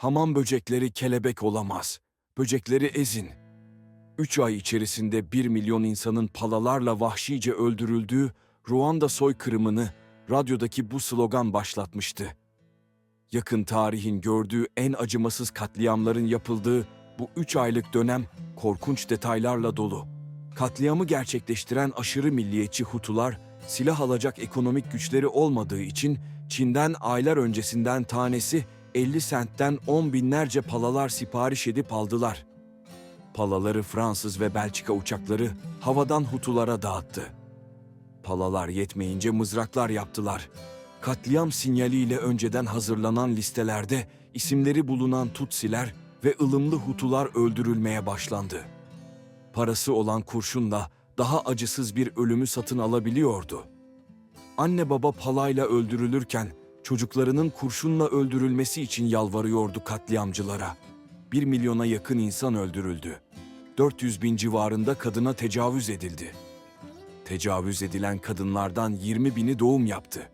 Hamam böcekleri kelebek olamaz. Böcekleri ezin. Üç ay içerisinde bir milyon insanın palalarla vahşice öldürüldüğü Ruanda soykırımını radyodaki bu slogan başlatmıştı. Yakın tarihin gördüğü en acımasız katliamların yapıldığı bu üç aylık dönem korkunç detaylarla dolu. Katliamı gerçekleştiren aşırı milliyetçi Hutular, silah alacak ekonomik güçleri olmadığı için Çin'den aylar öncesinden tanesi 50 sentten 10 binlerce palalar sipariş edip aldılar. Palaları Fransız ve Belçika uçakları havadan Hutulara dağıttı. Palalar yetmeyince mızraklar yaptılar. Katliam sinyaliyle önceden hazırlanan listelerde isimleri bulunan Tutsiler ve ılımlı Hutular öldürülmeye başlandı. Parası olan kurşunla daha acısız bir ölümü satın alabiliyordu. Anne baba palayla öldürülürken çocuklarının kurşunla öldürülmesi için yalvarıyordu katliamcılara. Bir milyona yakın insan öldürüldü. 400 bin civarında kadına tecavüz edildi. Tecavüz edilen kadınlardan 20 bini doğum yaptı.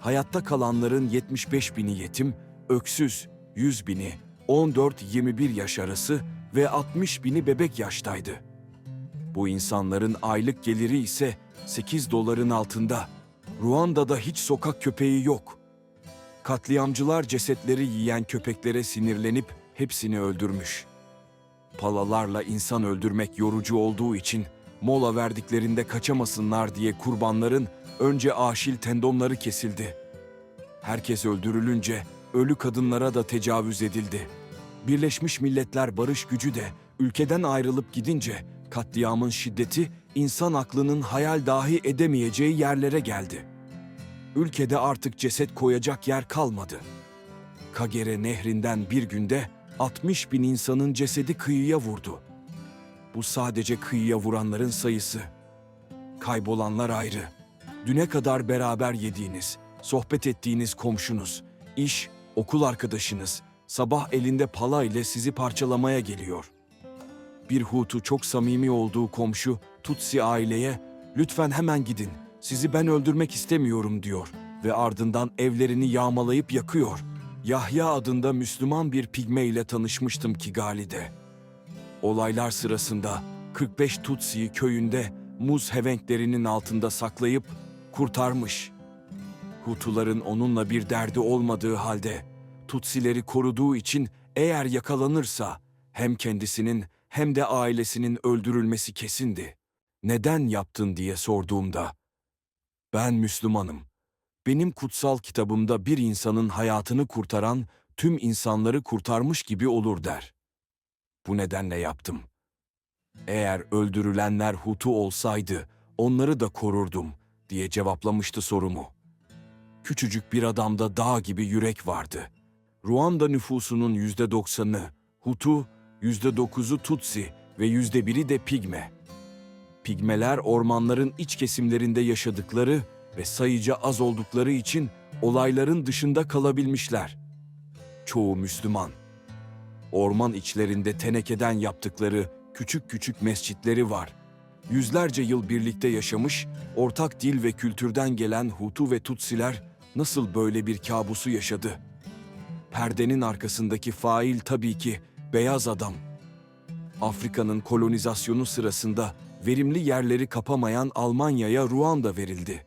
Hayatta kalanların 75 bini yetim, öksüz, 100 bini 14-21 yaş arası ve 60 bini bebek yaştaydı. Bu insanların aylık geliri ise 8 doların altında. Ruanda'da hiç sokak köpeği yok. Katliamcılar cesetleri yiyen köpeklere sinirlenip hepsini öldürmüş. Palalarla insan öldürmek yorucu olduğu için mola verdiklerinde kaçamasınlar diye kurbanların önce aşil tendonları kesildi. Herkes öldürülünce ölü kadınlara da tecavüz edildi. Birleşmiş Milletler barış gücü de ülkeden ayrılıp gidince katliamın şiddeti insan aklının hayal dahi edemeyeceği yerlere geldi. Ülkede artık ceset koyacak yer kalmadı. Kagere nehrinden bir günde 60 bin insanın cesedi kıyıya vurdu. Bu sadece kıyıya vuranların sayısı. Kaybolanlar ayrı. Düne kadar beraber yediğiniz, sohbet ettiğiniz komşunuz, iş, okul arkadaşınız, sabah elinde pala ile sizi parçalamaya geliyor. Bir Hutu çok samimi olduğu komşu Tutsi aileye lütfen hemen gidin, sizi ben öldürmek istemiyorum diyor ve ardından evlerini yağmalayıp yakıyor. Yahya adında Müslüman bir pigme ile tanışmıştım Kigali'de. Olaylar sırasında 45 Tutsi'yi köyünde muz hevenklerinin altında saklayıp kurtarmış. Hutuların onunla bir derdi olmadığı halde Tutsileri koruduğu için eğer yakalanırsa hem kendisinin hem de ailesinin öldürülmesi kesindi. Neden yaptın diye sorduğumda ben Müslümanım. Benim kutsal kitabımda bir insanın hayatını kurtaran tüm insanları kurtarmış gibi olur der. Bu nedenle yaptım. Eğer öldürülenler Hutu olsaydı onları da korurdum diye cevaplamıştı sorumu. Küçücük bir adamda dağ gibi yürek vardı. Ruanda nüfusunun yüzde doksanı Hutu, yüzde dokuzu Tutsi ve yüzde biri de Pigme. Pigmeler ormanların iç kesimlerinde yaşadıkları ve sayıca az oldukları için olayların dışında kalabilmişler. Çoğu Müslüman. Orman içlerinde tenekeden yaptıkları küçük küçük mescitleri var. Yüzlerce yıl birlikte yaşamış, ortak dil ve kültürden gelen Hutu ve Tutsiler nasıl böyle bir kabusu yaşadı? Perdenin arkasındaki fail tabii ki beyaz adam. Afrika'nın kolonizasyonu sırasında verimli yerleri kapamayan Almanya'ya Ruanda verildi.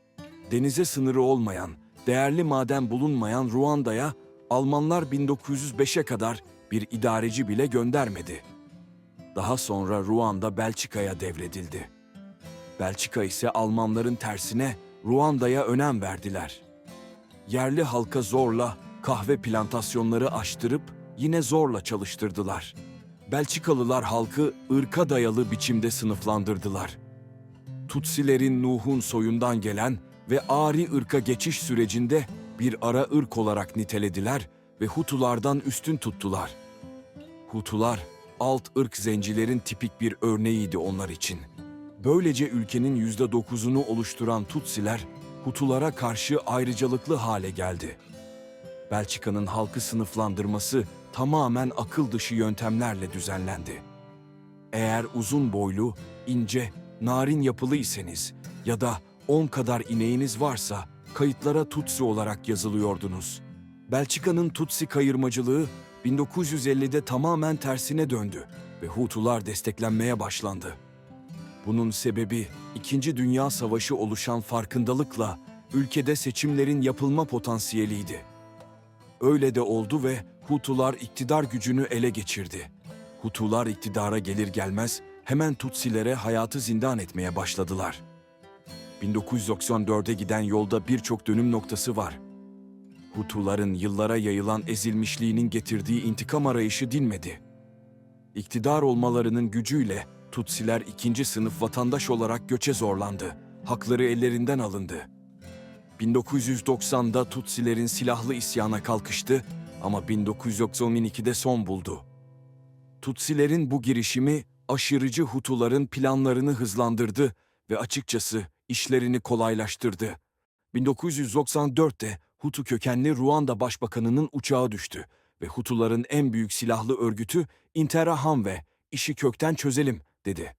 Denize sınırı olmayan, değerli maden bulunmayan Ruanda'ya Almanlar 1905'e kadar bir idareci bile göndermedi. Daha sonra Ruanda Belçika'ya devredildi. Belçika ise Almanların tersine Ruanda'ya önem verdiler. Yerli halka zorla kahve plantasyonları açtırıp yine zorla çalıştırdılar. Belçikalılar halkı ırka dayalı biçimde sınıflandırdılar. Tutsilerin Nuh'un soyundan gelen ve Ari ırka geçiş sürecinde bir ara ırk olarak nitelediler ve Hutulardan üstün tuttular. Hutular, alt ırk zencilerin tipik bir örneğiydi onlar için. Böylece ülkenin yüzde dokuzunu oluşturan Tutsiler, Hutulara karşı ayrıcalıklı hale geldi. Belçika'nın halkı sınıflandırması tamamen akıl dışı yöntemlerle düzenlendi. Eğer uzun boylu, ince, narin yapılı iseniz ya da 10 kadar ineğiniz varsa kayıtlara Tutsi olarak yazılıyordunuz. Belçika'nın Tutsi kayırmacılığı 1950'de tamamen tersine döndü ve Hutular desteklenmeye başlandı. Bunun sebebi İkinci Dünya Savaşı oluşan farkındalıkla ülkede seçimlerin yapılma potansiyeliydi. Öyle de oldu ve Hutular iktidar gücünü ele geçirdi. Hutular iktidara gelir gelmez hemen Tutsilere hayatı zindan etmeye başladılar. 1994'e giden yolda birçok dönüm noktası var. Hutuların yıllara yayılan ezilmişliğinin getirdiği intikam arayışı dinmedi. İktidar olmalarının gücüyle Tutsiler ikinci sınıf vatandaş olarak göçe zorlandı. Hakları ellerinden alındı. 1990'da Tutsilerin silahlı isyana kalkıştı ama 1992'de son buldu. Tutsilerin bu girişimi aşırıcı Hutuların planlarını hızlandırdı ve açıkçası işlerini kolaylaştırdı. 1994'te Hutu kökenli Ruanda Başbakanı'nın uçağı düştü ve Hutuların en büyük silahlı örgütü Interahamwe, işi kökten çözelim dedi.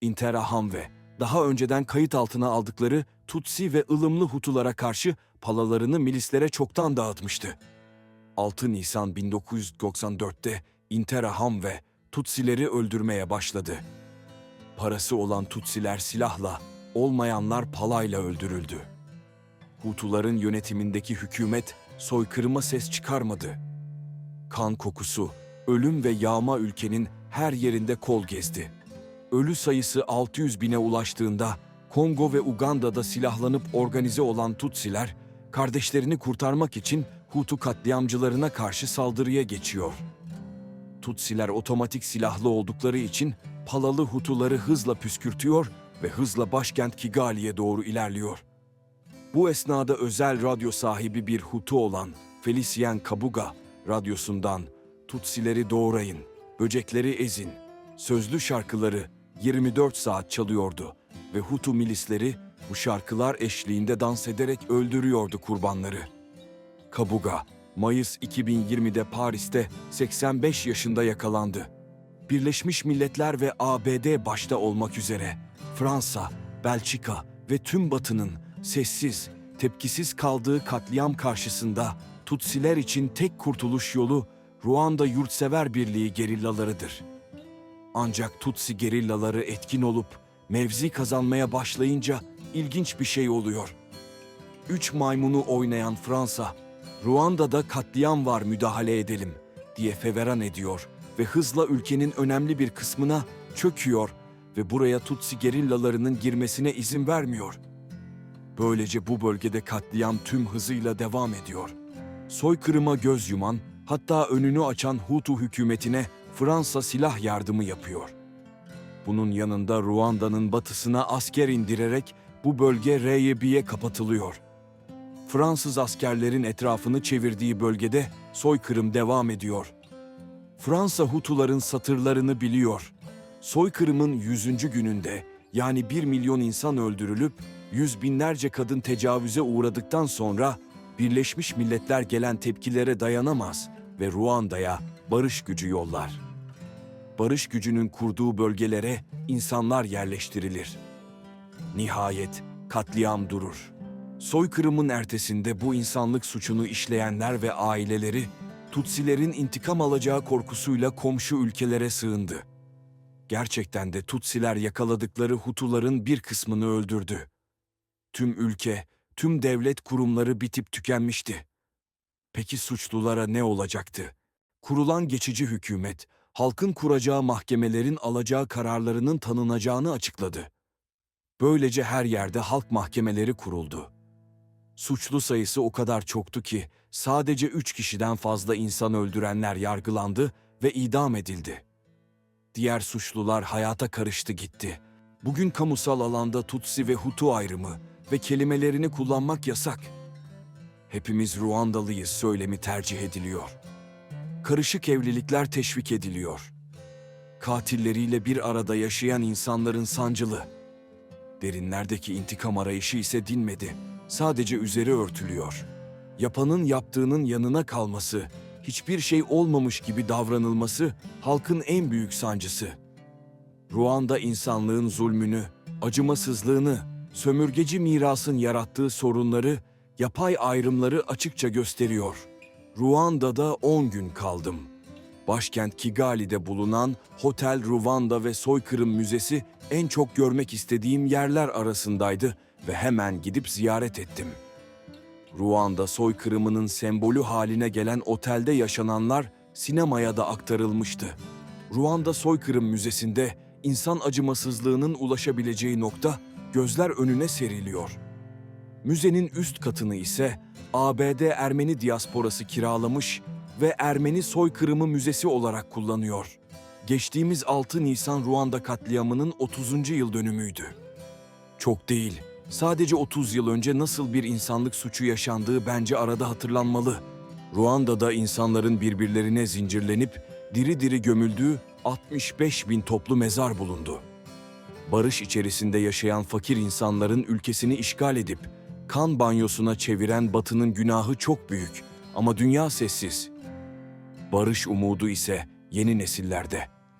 Interahamwe, daha önceden kayıt altına aldıkları Tutsi ve ılımlı Hutulara karşı palalarını milislere çoktan dağıtmıştı. 6 Nisan 1994'te Interahamwe Tutsileri öldürmeye başladı. Parası olan Tutsiler silahla, olmayanlar palayla öldürüldü. Hutuların yönetimindeki hükümet soykırıma ses çıkarmadı. Kan kokusu, ölüm ve yağma ülkenin her yerinde kol gezdi. Ölü sayısı 600 bine ulaştığında Kongo ve Uganda'da silahlanıp organize olan Tutsiler, kardeşlerini kurtarmak için Hutu katliamcılarına karşı saldırıya geçiyor. Tutsiler otomatik silahlı oldukları için palalı Hutuları hızla püskürtüyor ve hızla başkent Kigali'ye doğru ilerliyor. Bu esnada özel radyo sahibi bir Hutu olan Felicien Kabuga radyosundan Tutsileri doğrayın, böcekleri ezin, sözlü şarkıları 24 saat çalıyordu ve Hutu milisleri bu şarkılar eşliğinde dans ederek öldürüyordu kurbanları. Kabuga, Mayıs 2020'de Paris'te 85 yaşında yakalandı. Birleşmiş Milletler ve ABD başta olmak üzere Fransa, Belçika ve tüm Batı'nın sessiz, tepkisiz kaldığı katliam karşısında Tutsiler için tek kurtuluş yolu Ruanda Yurtsever Birliği gerillalarıdır. Ancak Tutsi gerillaları etkin olup mevzi kazanmaya başlayınca ilginç bir şey oluyor. Üç maymunu oynayan Fransa, Ruanda'da katliam var müdahale edelim diye feveran ediyor ve hızla ülkenin önemli bir kısmına çöküyor ve buraya Tutsi gerillalarının girmesine izin vermiyor. Böylece bu bölgede katliam tüm hızıyla devam ediyor. Soykırıma göz yuman, hatta önünü açan Hutu hükümetine Fransa silah yardımı yapıyor. Bunun yanında Ruanda'nın batısına asker indirerek bu bölge R'ye kapatılıyor. Fransız askerlerin etrafını çevirdiği bölgede soykırım devam ediyor. Fransa Hutuların satırlarını biliyor. Soykırımın 100. gününde yani 1 milyon insan öldürülüp yüz binlerce kadın tecavüze uğradıktan sonra Birleşmiş Milletler gelen tepkilere dayanamaz ve Ruanda'ya barış gücü yollar. Barış gücünün kurduğu bölgelere insanlar yerleştirilir. Nihayet katliam durur. Soykırımın ertesinde bu insanlık suçunu işleyenler ve aileleri Tutsilerin intikam alacağı korkusuyla komşu ülkelere sığındı. Gerçekten de Tutsiler yakaladıkları Hutuların bir kısmını öldürdü. Tüm ülke, tüm devlet kurumları bitip tükenmişti. Peki suçlulara ne olacaktı? Kurulan geçici hükümet, halkın kuracağı mahkemelerin alacağı kararlarının tanınacağını açıkladı. Böylece her yerde halk mahkemeleri kuruldu. Suçlu sayısı o kadar çoktu ki sadece üç kişiden fazla insan öldürenler yargılandı ve idam edildi. Diğer suçlular hayata karıştı gitti. Bugün kamusal alanda Tutsi ve Hutu ayrımı ve kelimelerini kullanmak yasak. Hepimiz Ruandalıyız söylemi tercih ediliyor. Karışık evlilikler teşvik ediliyor. Katilleriyle bir arada yaşayan insanların sancılı. Derinlerdeki intikam arayışı ise dinmedi. Sadece üzeri örtülüyor. Yapanın yaptığının yanına kalması, hiçbir şey olmamış gibi davranılması halkın en büyük sancısı. Ruanda insanlığın zulmünü, acımasızlığını, sömürgeci mirasın yarattığı sorunları, yapay ayrımları açıkça gösteriyor. Ruanda'da 10 gün kaldım. Başkent Kigali'de bulunan Hotel Rwanda ve Soykırım Müzesi en çok görmek istediğim yerler arasındaydı ve hemen gidip ziyaret ettim. Ruanda soykırımının sembolü haline gelen otelde yaşananlar sinemaya da aktarılmıştı. Ruanda Soykırım Müzesi'nde insan acımasızlığının ulaşabileceği nokta gözler önüne seriliyor. Müzenin üst katını ise ABD Ermeni diasporası kiralamış ve Ermeni Soykırımı Müzesi olarak kullanıyor. Geçtiğimiz 6 Nisan Ruanda katliamının 30. yıl dönümüydü. Çok değil, sadece 30 yıl önce nasıl bir insanlık suçu yaşandığı bence arada hatırlanmalı. Ruanda'da insanların birbirlerine zincirlenip diri diri gömüldüğü 65 bin toplu mezar bulundu. Barış içerisinde yaşayan fakir insanların ülkesini işgal edip kan banyosuna çeviren Batı'nın günahı çok büyük ama dünya sessiz. Barış umudu ise yeni nesillerde.